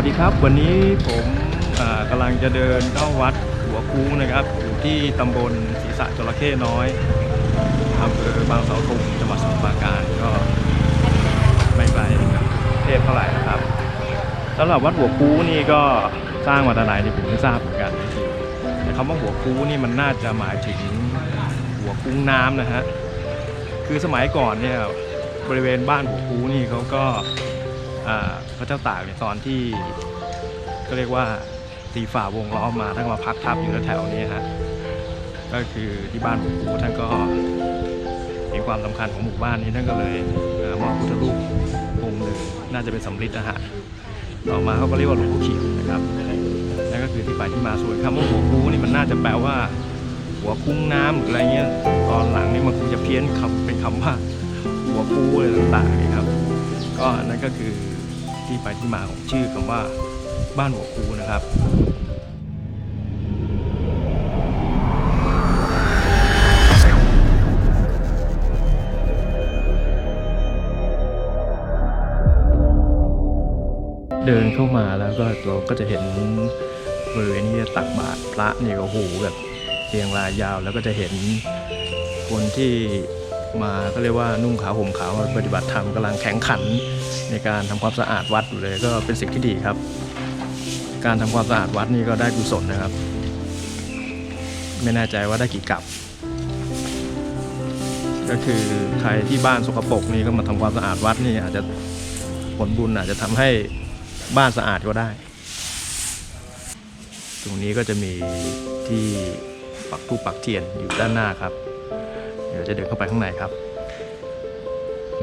วัสดีครับ วันนี้ผมอ่ากำลังจะเดินเข้าวัดหัวคูนะครับ อยู่ที่ตำบลศรีษะจระเข้น้อยอำเภอบางเสาธงจังหวัดสมุทรปราการก็ไม่ไกลกับเทพเท่าไหร่นะครับสำหรับวัดหัวคูนี่ก็สร้างมาแต่ไหนนี่ผมไม่ทราบเหมือนกันแต่คำว่าหัวคูนี่มันน่าจะหมายถึงหัวคุ้งน้ำนะฮะคือสมัยก่อนเนี่ยบริเวณบ้านหัวคูนี่เขาก็ พระเจ้าตากเนี่ยตอนที่ก็เรียกว่าตีฝ่าวงล้อมมาท่านก็มาพักทับอยู่แถวๆนี้ฮะก็คือที่บ้านหลวงปู่ท่านก็เห็นความสำคัญของหมู่บ้านนี้ท่านก็เลยมอบพุทธรูปองค์หนึ่งน่าจะเป็นสำริดนะฮะต่อมาเขาก็เรียกว่าหลวงปู่เขียวนะครับนั่นก็คือที่ไปที่มาส่วนคำว่าหัวคูนี่มันน่าจะแปลว่า หัวคุ้งน้ำหรืออะไรเงี้ยตอนหลังนี่มันคงจะเพี้ยนคำเป็นคำว่าหัวคูอะไรต่างๆนะครับก็นั่นก็คือ ที่ไปที่มาของชื่อคำว่าบ้านหัวคูนะครับเดินเข้ามาแล้วก็เราก็จะเห็นบริเวณที่จะตักบาตรพระนี่ก็โอ้โหแบบเรียงรายยาวแล้วก็จะเห็นคนที่มาก็เรียกว่านุ่งขาวห่มขาวปฏิบัติธรรมกำลังแข่งขัน ในการทำความสะอาดวัดอยู่เลยก็เป็นสิ่งที่ดีครับ การทำความสะอาดวัดนี่ก็ได้กุศลนะครับ ไม่แน่ใจว่าได้กี่กับ ก็คือใครที่บ้านสกปรกนี่ก็มาทำความสะอาดวัดนี่อาจจะผลบุญอาจจะทำให้บ้านสะอาดก็ได้ ตรงนี้ก็จะมีที่ปักทูปปักเทียนอยู่ด้านหน้าครับ เดี๋ยวจะเดินเข้าไปข้างในครับ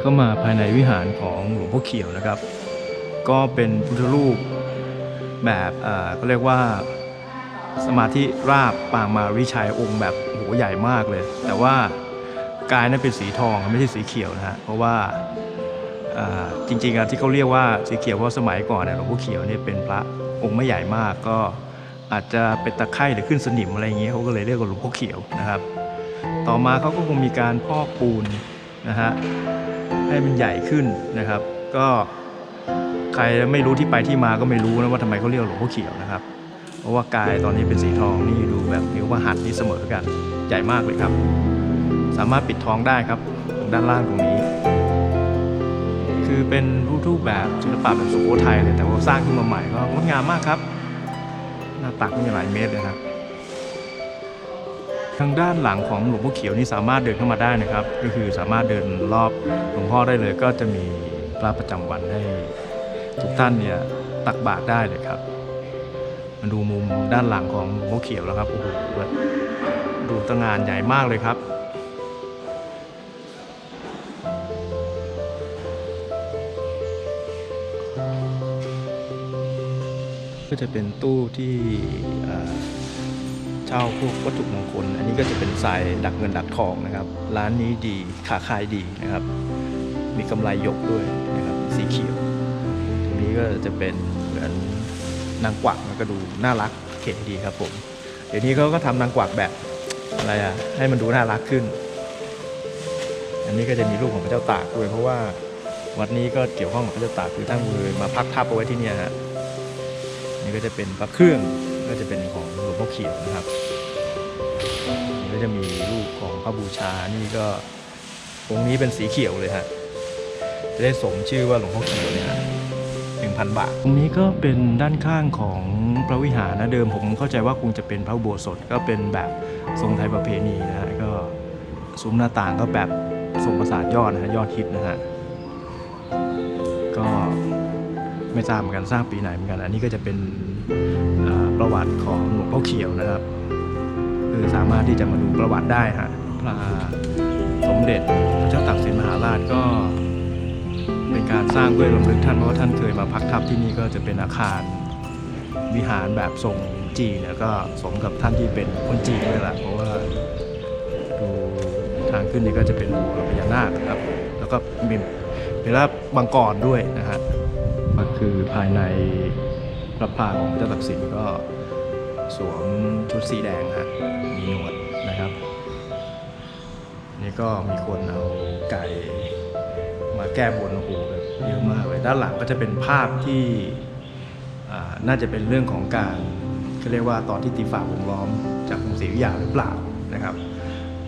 ก็มาภายในวิหารของหลวงพ่อเขียวนะครับ ก็เป็นพุทธรูปแบบเอ่อก็เรียกว่าสมาธิราบปางมาริชัยองค์แบบโหใหญ่มากเลย แต่ว่ากายนั้นเป็นสีทองไม่ใช่สีเขียวนะฮะเพราะว่าอ่าจริงๆอะที่เขาเรียกว่าสีเขียวเพราะสมัยก่อนเนี่ยหลวงพ่อเขียวเนี่ยเป็นพระองค์ไม่ใหญ่มากก็อาจจะเป็นตะไคร่หรือขึ้นสนิมอะไรอย่างเงี้ยเขาก็เลยเรียกว่าหลวงพ่อเขียวนะครับ ต่อมาเขาก็คงมีการพอกปูน นะฮะให้มันใหญ่ขึ้นนะครับ ก็ใครไม่รู้ที่ไปที่มาก็ไม่รู้นะว่าทำไมเขาเรียกหลวงพ่อเขียวนะครับ เพราะว่ากายตอนนี้เป็นสีทองนี่ดูแบบนิ้วว่าหัดนี่เสมอกันใหญ่มากเลยครับ สามารถปิดทองได้ครับด้านล่างตรงนี้ คือเป็นรูปรูปแบบศิลปะแบบสุโขทัยเลยแต่ว่าสร้างขึ้นมาใหม่ก็งดงามมากครับ หน้าตักนี่หลายเมตรเลยนะครับ ทางด้านหลังของหลวงพ่อเขียวนี่สามารถเดินเข้ามาได้นะครับ ก็คือสามารถเดินรอบหลวงพ่อได้เลย ก็จะมีพระประจำวันให้ทุกท่านเนี่ยตักบาตรได้เลยครับมาดูมุมด้านหลังของหลวงพ่อเขียวแล้วครับโอ้โหดูตงานใหญ่มากเลยครับก็จะเป็นตู้ที่ ช่าพวกวัตถุมงคล อันนี้ก็จะเป็นสายดักเงินดักทองนะครับ ร้านนี้ดีขาขายดีนะครับ มีกำไรหยกด้วยนะครับสีเขียวตรงนี้ก็จะเป็นเหมือนนางกวักมันก็ดูน่ารักเก๋ดีครับผมเดี๋ยวนี้เขาก็ทำนางกวักแบบอะไรอะให้มันดูน่ารักขึ้น อันนี้ก็จะมีรูปของพระเจ้าตากด้วย เพราะว่าวัดนี้ก็เกี่ยวข้องกับพระเจ้าตากคือท่านเลยมาพักทับเอาไว้ที่นี่ฮะนี่ก็จะเป็นพระเครื่อง ก็จะเป็นของหลวงพ่อเขียวนะครับก็จะมีรูปของพระบูชานี่ก็องค์นี้เป็นสีเขียวเลยฮะจะได้สมชื่อว่าหลวงพ่อเขียวเนี่ยหนึ่งพันบาท ตรงนี้ก็เป็นด้านข้างของพระวิหารนะเดิมผมเข้าใจว่าคงจะเป็นพระโบสถก็เป็นแบบทรงไทยประเพณีนะฮะก็ซุ้มหน้าต่างก็แบบทรงประสาทยอดนะฮะยอดฮิตนะฮะก็ไม่ทราบเหมือนกันสร้างปีไหนเหมือนกัน อันนี้ก็จะเป็นอ่า ประวัติของหลวงพ่อเขียวนะครับ คือสามารถที่จะมาดูประวัติได้ฮะพระสมเด็จพระเจ้าตากสินมหาราชก็เป็นการสร้างเพื่อรำลึกท่านเพราะว่าท่านเคยมาพักทับที่นี่ก็จะเป็นอาคารวิหารแบบทรงจีนแล้วก็สมกับท่านที่เป็นคนจีนด้วยละเพราะว่าดูทางขึ้นนี่ก็จะเป็นหัวพญานาคครับ แล้วก็มีเป็นรับมังกรด้วยนะฮะก็คือภายใน พระพาของพระเจ้าตักสินก็สวมชุดสีแดงฮะมีหนวดนะครับ นี่ก็มีคนเอาไก่มาแก้บนโอ้โหแบบเยอะมากเลยด้านหลังก็จะเป็นภาพที่น่าจะเป็นเรื่องของการเขาเรียกว่าตอนที่ตีฝ่าวงล้อมจากกรุงศรีอยุธยาหรือเปล่านะครับ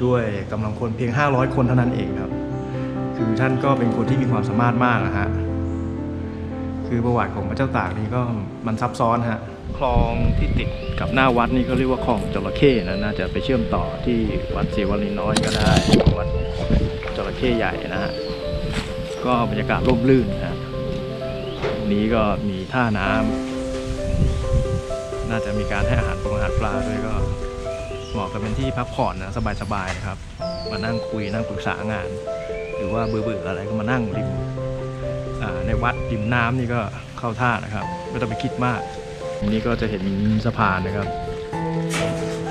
ด้วยกำลังคนเพียง 500 คนเท่านั้นเองครับ คือท่านก็เป็นคนที่มีความสามารถมากนะฮะ คือประวัติของพระเจ้าตากนี่ก็มันซับซ้อนฮะคลองที่ติดกับหน้าวัดนี่ก็เรียกว่าคลองจระเข้นะน่าจะไปเชื่อมต่อที่วัดศรีวลีน้อยก็ได้วัดจระเข้ใหญ่นะฮะก็บรรยากาศร่มรื่นนะตรงนี้ก็มีท่าน้ำน่าจะมีการให้อาหารปลาอาหารปลาด้วยก็เหมาะกับเป็นที่พักผ่อนนะสบายๆนะครับ มานั่งคุยนั่งปรึกษางาน หรือว่าเบื่อๆอะไรก็มานั่งริม ในวัดริมน้ำนี่ก็เข้าท่านะครับ ไม่ต้องไปคิดมากอันนี้ก็จะเห็นสะพานนะครับ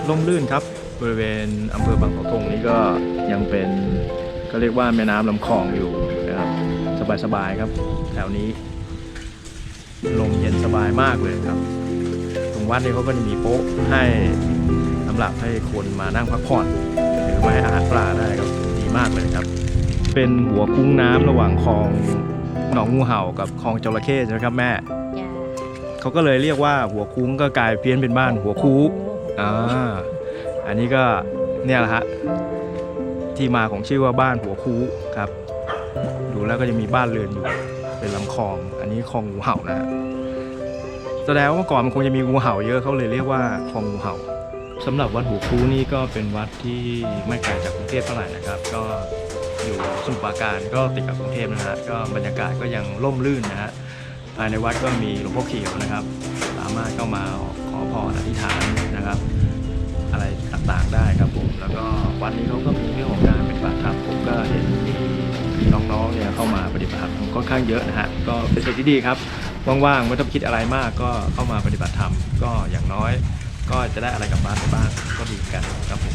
ล่มลื่นครับบริเวณอำเภอบางเสาธงนี้ก็ยังเป็นก็เรียกว่าแม่น้ำลำคลองอยู่นะครับสบายๆครับ แถวนี้ลมเย็นสบายมากเลยครับ ตรงวัดนี้เขาก็จะมีโป๊ะให้สำหรับให้คนมานั่งพักผ่อน หรือมาให้อาหารปลาได้ครับดีมากเลยครับ เป็นหัวคุ้งน้ำระหว่างคลอง หนองงูเห่ากับคลองจระเข้ใช่ไหมครับแม่จ้าเขาก็เลยเรียกว่าหัวคุ้งก็กลายเพี้ยนเป็นบ้านหัวคูอ่าอันนี้ก็เนี่ยแหละฮะที่มาของชื่อว่าบ้านหัวคูครับ ดูแล้วก็จะมีบ้านเรือนอยู่เป็นลำคลอง อันนี้คลองงูเห่านะฮะแสดงว่าเมื่อก่อนมันคงจะมีงูเห่าเยอะเขาเลยเรียกว่าคลองงูเห่าสำหรับวัดหัวคูนี่ก็เป็นวัดที่ไม่ไกลจากกรุงเทพเท่าไหร่นะครับ ก็ อยู่สมุทรปราการก็ติดกับกรุงเทพนะฮะก็บรรยากาศก็ยังร่มรื่นนะฮะภายในวัดก็มีหลวงพ่อเขียวนะครับ สามารถเข้ามาขอพรอธิษฐานนะครับ อะไรต่างๆได้ครับผมแล้วก็วัดนี้เขาก็มีเรื่องของการปฏิบัติธรรมผมก็เห็นมีน้องๆเนี่ยเข้ามาปฏิบัติธรรมค่อนข้างเยอะนะฮะก็เป็นสิ่งที่ดีครับว่างๆไม่ต้องคิดอะไรมากก็เข้ามาปฏิบัติธรรมก็อย่างน้อย ก็จะได้อะไรกลับบ้านไปบ้างก็ดีกันครับผม